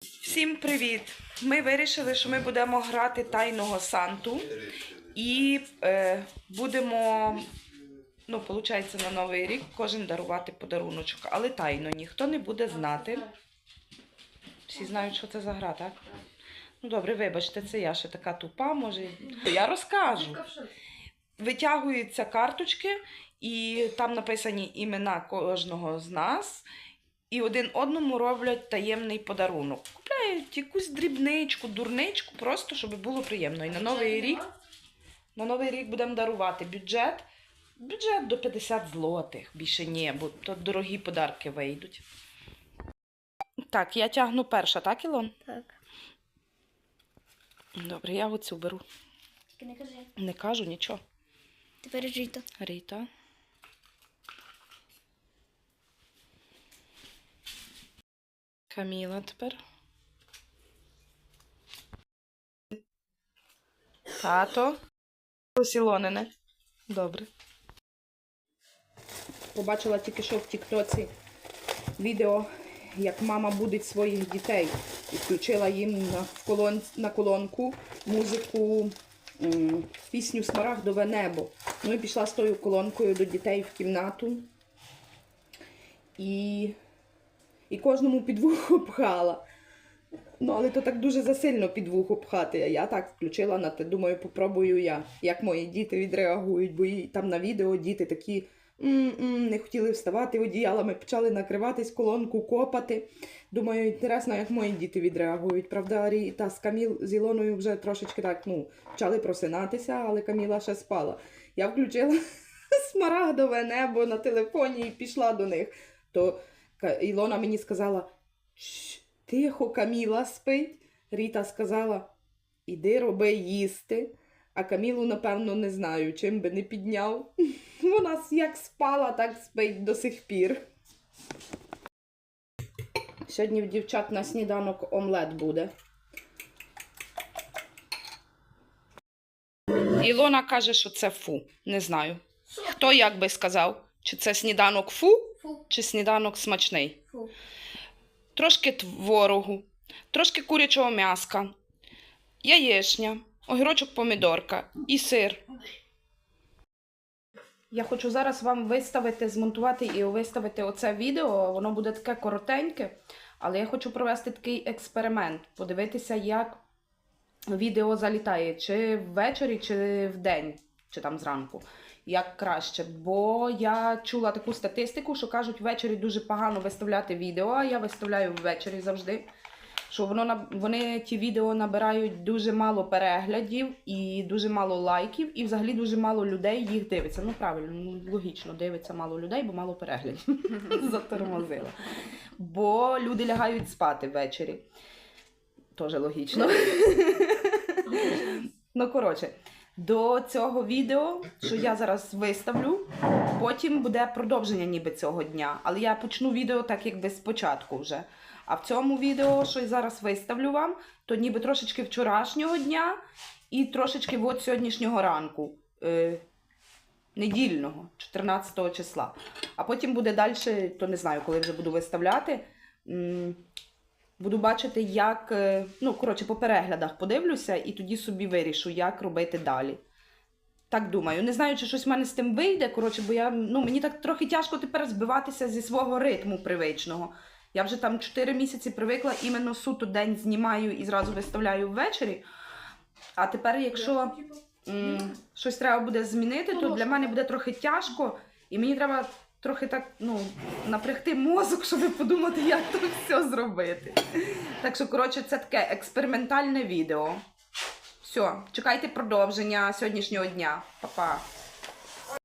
Всім привіт! Ми вирішили, що ми будемо грати тайного Санту і е, будемо, ну, виходить, на Новий рік кожен дарувати подаруночок, але тайно ніхто не буде знати. Всі знають, що це за гра, так? Ну добре, вибачте, це я ще така тупа, може. Я розкажу. Витягуються карточки, і там написані імена кожного з нас. І один одному роблять таємний подарунок. Купляють якусь дрібничку, дурничку, просто щоб було приємно. І на новий рік, на новий рік будемо дарувати бюджет. Бюджет до 50 злотих, більше ні, бо то дорогі подарки вийдуть. Так, я тягну перша, так, Ілон? Так. Добре, я оцю беру. Тільки не кажи. Не кажу нічого. Тепер Ріта. Ріта. Каміла тепер. Тато. Посілонене. Добре. Побачила тільки що в Тіктоці відео, як мама будить своїх дітей. І включила їм на, колон, на колонку музику, пісню Смарагдове небо. Ну і пішла з тою колонкою до дітей в кімнату. І, і кожному під вухо пхала. Ну, але то так дуже засильно під вухо пхати. Я так включила на те, думаю, попробую я, як мої діти відреагують, бо і там на відео діти такі не хотіли вставати одіялами, почали накриватись колонку, копати. Думаю, інтересно, як мої діти відреагують. Правда, Ріта з Каміл з Ілоною вже трошечки так ну, почали просинатися, але Каміла ще спала. Я включила смарагдове небо на телефоні і пішла до них. То Ілона мені сказала: тихо, Каміла спить. Ріта сказала: іди роби їсти. А Камілу, напевно, не знаю, чим би не підняв. Вона як спала, так спить до сих пір. Сьогодні в дівчат на сніданок омлет буде. Ілона каже, що це фу. Не знаю. Хто як би сказав? Чи це сніданок фу, Фу. чи сніданок смачний? Фу. Трошки творогу, трошки курячого м'яска, яєчня, огірочок помідорка і сир. Я хочу зараз вам виставити, змонтувати і виставити оце відео. Воно буде таке коротеньке, але я хочу провести такий експеримент, подивитися, як відео залітає, чи ввечері, чи вдень, чи там зранку. Як краще, бо я чула таку статистику, що кажуть, ввечері дуже погано виставляти відео, а я виставляю ввечері завжди. Що воно вони ті відео набирають дуже мало переглядів і дуже мало лайків, і взагалі дуже мало людей їх дивиться. Ну правильно, ну, логічно, дивиться мало людей, бо мало переглядів. Затормозила. Бо люди лягають спати ввечері. Теж логічно. Ну, коротше, до цього відео, що я зараз виставлю, потім буде продовження ніби цього дня. Але я почну відео так, якби спочатку вже. А в цьому відео, що я зараз виставлю вам, то ніби трошечки вчорашнього дня і трошечки от сьогоднішнього ранку. Е, недільного, 14 числа. А потім буде далі, то не знаю, коли вже буду виставляти. Буду бачити, як. е, Ну, коротше, по переглядах подивлюся і тоді собі вирішу, як робити далі. Так думаю. Не знаю, чи щось в мене з тим вийде. Коротше, бо я, ну, мені так трохи тяжко тепер збиватися зі свого ритму привичного. Я вже там 4 місяці привикла, іменно суто день знімаю і зразу виставляю ввечері. А тепер, якщо м, щось треба буде змінити, то для мене буде трохи тяжко, і мені треба трохи так ну, напрягти мозок, щоб подумати, як то все зробити. Так що, коротше, це таке експериментальне відео. Все, чекайте продовження сьогоднішнього дня. Па-па.